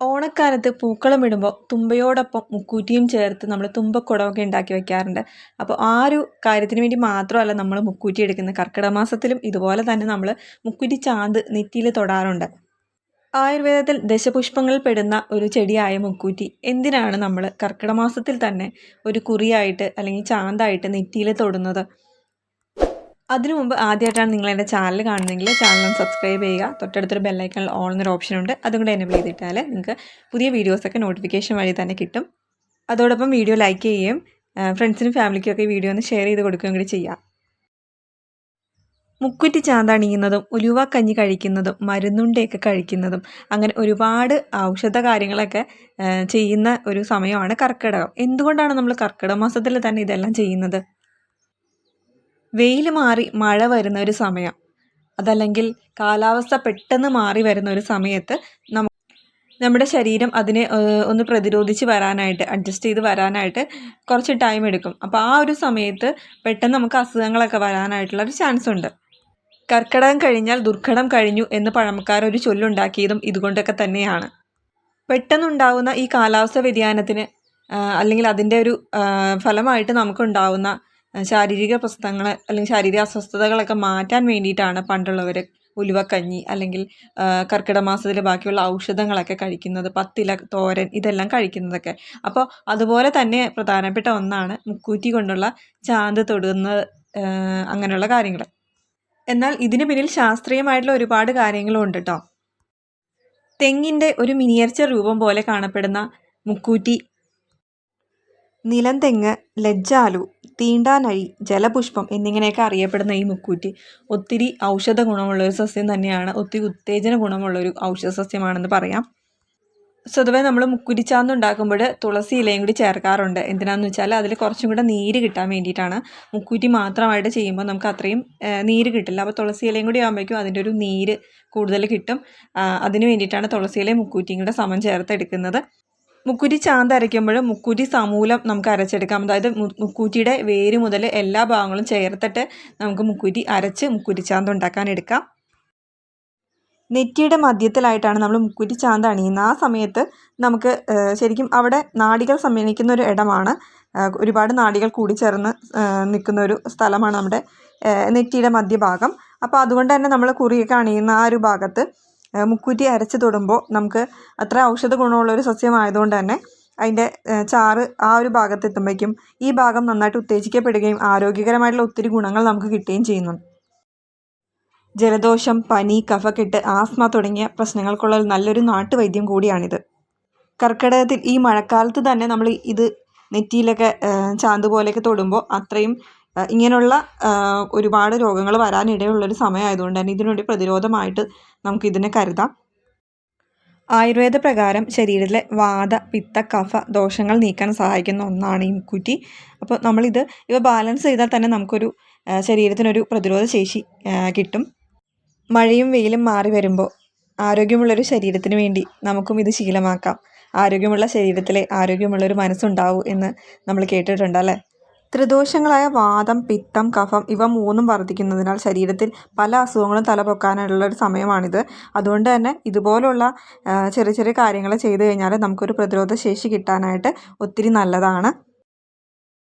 ഓണക്കാലത്ത് പൂക്കളം ഇടുമ്പോൾ തുമ്പയോടൊപ്പം മുക്കൂറ്റിയും ചേർത്ത് നമ്മൾ തുമ്പക്കുടമൊക്കെ ഉണ്ടാക്കി വെക്കാറുണ്ട്. അപ്പോൾ ആ ഒരു കാര്യത്തിന് വേണ്ടി മാത്രമല്ല നമ്മൾ മുക്കൂറ്റി എടുക്കുന്നത് കർക്കിടക മാസത്തിലും ഇതുപോലെ തന്നെ നമ്മൾ മുക്കൂറ്റി ചാന്ത് നെറ്റിയിൽ തൊടാറുണ്ട്. ആയുർവേദത്തിൽ ദശപുഷ്പങ്ങളിൽ പെടുന്ന ഒരു ചെടിയായ മുക്കൂറ്റി എന്തിനാണ് നമ്മൾ കർക്കിടക മാസത്തിൽ തന്നെ ഒരു കുറിയായിട്ട് അല്ലെങ്കിൽ ചാന്തായിട്ട് നെറ്റിയിൽ തൊടുന്നത്? അതിനു മുമ്പ് ആദ്യമായിട്ടാണ് നിങ്ങൾ എന്റെ ചാനൽ കാണുന്നതെങ്കിൽ ചാനൽ സബ്സ്ക്രൈബ് ചെയ്യുക. തൊട്ടടുത്തൊരു ബെല്ലൈക്കണിൽ ഓൺ എന്നൊരു ഓപ്ഷൻ ഉണ്ട്. അതും കൂടെ എനേബിൾ ചെയ്തിട്ടാൽ നിങ്ങൾക്ക് പുതിയ വീഡിയോസൊക്കെ നോട്ടിഫിക്കേഷൻ വഴി തന്നെ കിട്ടും. അതോടൊപ്പം വീഡിയോ ലൈക്ക് ചെയ്യുകയും ഫ്രണ്ട്സിനും ഫാമിലിക്കും ഒക്കെ വീഡിയോ ഒന്ന് ഷെയർ ചെയ്ത് കൊടുക്കുകയും കൂടി ചെയ്യാം. മുക്കുറ്റി ചാന്തണിയുന്നതും ഉലുവ കഞ്ഞി കഴിക്കുന്നതും മരുന്നുണ്ടയൊക്കെ കഴിക്കുന്നതും അങ്ങനെ ഒരുപാട് ഔഷധ കാര്യങ്ങളൊക്കെ ചെയ്യുന്ന ഒരു സമയമാണ് കർക്കിടകം. എന്തുകൊണ്ടാണ് നമ്മൾ കർക്കിടക മാസത്തിൽ തന്നെ ഇതെല്ലാം ചെയ്യുന്നത്? വെയിൽ മാറി മഴ വരുന്ന ഒരു സമയം. അതല്ലെങ്കിൽ കാലാവസ്ഥ പെട്ടെന്ന് മാറി വരുന്ന ഒരു സമയത്ത് നമുക്ക് നമ്മുടെ ശരീരം അതിനെ ഒന്ന് പ്രതിരോധിച്ച് വരാനായിട്ട് അഡ്ജസ്റ്റ് ചെയ്ത് വരാനായിട്ട് കുറച്ച് ടൈം എടുക്കും. അപ്പോൾ ആ ഒരു സമയത്ത് പെട്ടെന്ന് നമുക്ക് അസുഖങ്ങളൊക്കെ വരാനായിട്ടുള്ള ഒരു ചാൻസ് ഉണ്ട്. കർക്കിടകം കഴിഞ്ഞാൽ ദുർഘടം കഴിഞ്ഞു എന്ന് പഴമക്കാർ ഒരു ചൊല്ലുണ്ടാക്കിയതും ഇതുകൊണ്ടൊക്കെ തന്നെയാണ്. പെട്ടെന്നുണ്ടാവുന്ന ഈ കാലാവസ്ഥ വ്യതിയാനത്തിന് അല്ലെങ്കിൽ അതിന്റെ ഒരു ഫലമായിട്ട് നമുക്കുണ്ടാവുന്ന ശാരീരിക പ്രശ്നങ്ങൾ അല്ലെങ്കിൽ ശാരീരിക അസ്വസ്ഥതകളൊക്കെ മാറ്റാൻ വേണ്ടിയിട്ടാണ് പണ്ടുള്ളവർ ഉലുവക്കഞ്ഞി അല്ലെങ്കിൽ കർക്കിടക മാസത്തിൽ ബാക്കിയുള്ള ഔഷധങ്ങളൊക്കെ കഴിക്കുന്നത് പത്തില തോരൻ ഇതെല്ലാം കഴിക്കുന്നതൊക്കെ. അപ്പോൾ അതുപോലെ തന്നെ പ്രധാനപ്പെട്ട ഒന്നാണ് മുക്കൂറ്റി കൊണ്ടുള്ള ചാന്ത് തൊടുന്ന അങ്ങനെയുള്ള കാര്യങ്ങൾ എന്നാൽ ഇതിന് പിന്നിൽ ശാസ്ത്രീയമായിട്ടുള്ള ഒരുപാട് കാര്യങ്ങളും ഉണ്ട് കേട്ടോ തെങ്ങിന്റെ ഒരു മിനിയേച്ചർ രൂപം പോലെ കാണപ്പെടുന്ന മുക്കൂറ്റി നിലന്തെങ്ങ് ലജ്ജാലു തീണ്ടാനഴി ജലപുഷ്പം എന്നിങ്ങനെയൊക്കെ അറിയപ്പെടുന്ന ഈ മുക്കൂറ്റി ഒത്തിരി ഔഷധ ഗുണമുള്ള ഒരു സസ്യം തന്നെയാണ്. ഒത്തിരി ഉത്തേജന ഗുണമുള്ള ഒരു ഔഷധ സസ്യമാണെന്ന് പറയാം. സ്വതവേ നമ്മൾ മുക്കുരിച്ചാന്ന് ഉണ്ടാക്കുമ്പോൾ തുളസി ഇലയും കൂടി ചേർക്കാറുണ്ട്. എന്തിനാന്ന് വെച്ചാൽ അതിൽ കുറച്ചും കൂടെ നീര് കിട്ടാൻ വേണ്ടിയിട്ടാണ്. മുക്കുറ്റി മാത്രമായിട്ട് ചെയ്യുമ്പോൾ നമുക്ക് അത്രയും നീര് കിട്ടില്ല. അപ്പോൾ തുളസി ഇലയും കൂടി ആകുമ്പോഴേക്കും അതിന്റെ ഒരു നീര് കൂടുതൽ കിട്ടും. അതിന് വേണ്ടിയിട്ടാണ് തുളസി ഇലയും മുക്കൂറ്റിയും കൂടെ സമം ചേർത്തെടുക്കുന്നത് മുക്കുറ്റി ചാന്ത് അരയ്ക്കുമ്പോൾ മുക്കുറ്റി സമൂലം നമുക്ക് അരച്ചെടുക്കാം. അതായത് മുക്കുറ്റിയുടെ വേര് മുതൽ എല്ലാ ഭാഗങ്ങളും ചേർത്തിട്ട് നമുക്ക് മുക്കുറ്റി അരച്ച് മുക്കുറ്റി ചാന്ത് ഉണ്ടാക്കാൻ എടുക്കാം നെറ്റിയുടെ മധ്യത്തിലായിട്ടാണ് നമ്മൾ മുക്കുറ്റി ചാന്ത് അണിയുന്നത്. ആ സമയത്ത് നമുക്ക് ശരിക്കും അവിടെ നാടികൾ സമ്മേളിക്കുന്ന ഒരു ഇടമാണ്. ഒരുപാട് നാടികൾ കൂടിച്ചേർന്ന് നിൽക്കുന്ന ഒരു സ്ഥലമാണ് നമ്മുടെ നെറ്റിയുടെ മധ്യഭാഗം. അപ്പോൾ അതുകൊണ്ട് തന്നെ നമ്മൾ കുറിയൊക്കെ അണിയുന്ന ആ ഒരു ഭാഗത്ത് മുക്കൂറ്റി അരച്ച് തൊടുമ്പോൾ നമുക്ക് അത്ര ഔഷധ ഗുണമുള്ള ഒരു സസ്യമായതുകൊണ്ട് തന്നെ അതിന്റെ ചാറ് ആ ഒരു ഭാഗത്ത് എത്തുമ്പോഴേക്കും ഈ ഭാഗം നന്നായിട്ട് ഉത്തേജിക്കപ്പെടുകയും ആരോഗ്യകരമായിട്ടുള്ള ഒത്തിരി ഗുണങ്ങൾ നമുക്ക് കിട്ടുകയും ചെയ്യുന്നു. ജലദോഷം പനി കഫക്കെട്ട് ആസ്മ തുടങ്ങിയ പ്രശ്നങ്ങൾക്കുള്ള നല്ലൊരു നാട്ടുവൈദ്യം കൂടിയാണിത്. കർക്കിടകത്തിൽ ഈ മഴക്കാലത്ത് തന്നെ നമ്മൾ ഇത് നെറ്റിയിലൊക്കെ ചാന്ത് പോലെയൊക്കെ തൊടുമ്പോൾ അത്രയും ഇങ്ങനെയുള്ള ഒരുപാട് രോഗങ്ങൾ വരാനിടയുള്ളൊരു സമയമായതുകൊണ്ട് തന്നെ ഇതിനുവേണ്ടി പ്രതിരോധമായിട്ട് നമുക്കിതിനെ കരുതാം. ആയുർവേദ പ്രകാരം ശരീരത്തിലെ വാത പിത്ത കഫ ദോഷങ്ങൾ നീക്കാൻ സഹായിക്കുന്ന ഒന്നാണ് ഈ മുക്കുറ്റി. അപ്പോൾ നമ്മളിത് ഇവ ബാലൻസ് ചെയ്താൽ തന്നെ നമുക്കൊരു ശരീരത്തിനൊരു പ്രതിരോധ ശേഷി കിട്ടും. മഴയും വെയിലും മാറി വരുമ്പോൾ ആരോഗ്യമുള്ളൊരു ശരീരത്തിന് വേണ്ടി നമുക്കും ഇത് ശീലമാക്കാം. ആരോഗ്യമുള്ള ശരീരത്തിലെ ആരോഗ്യമുള്ളൊരു മനസ്സുണ്ടാവൂ എന്ന് നമ്മൾ കേട്ടിട്ടുണ്ടല്ലേ ത്രിദോഷങ്ങളായ വാദം പിത്തം കഫം ഇവ മൂന്നും വർദ്ധിക്കുന്നതിനാൽ ശരീരത്തിൽ പല അസുഖങ്ങളും തലപൊക്കാനുള്ള ഒരു സമയമാണിത്. അതുകൊണ്ട് തന്നെ ഇതുപോലുള്ള ചെറിയ ചെറിയ കാര്യങ്ങൾ ചെയ്തു കഴിഞ്ഞാൽ നമുക്കൊരു പ്രതിരോധ ശേഷി കിട്ടാനായിട്ട് ഒത്തിരി നല്ലതാണ്.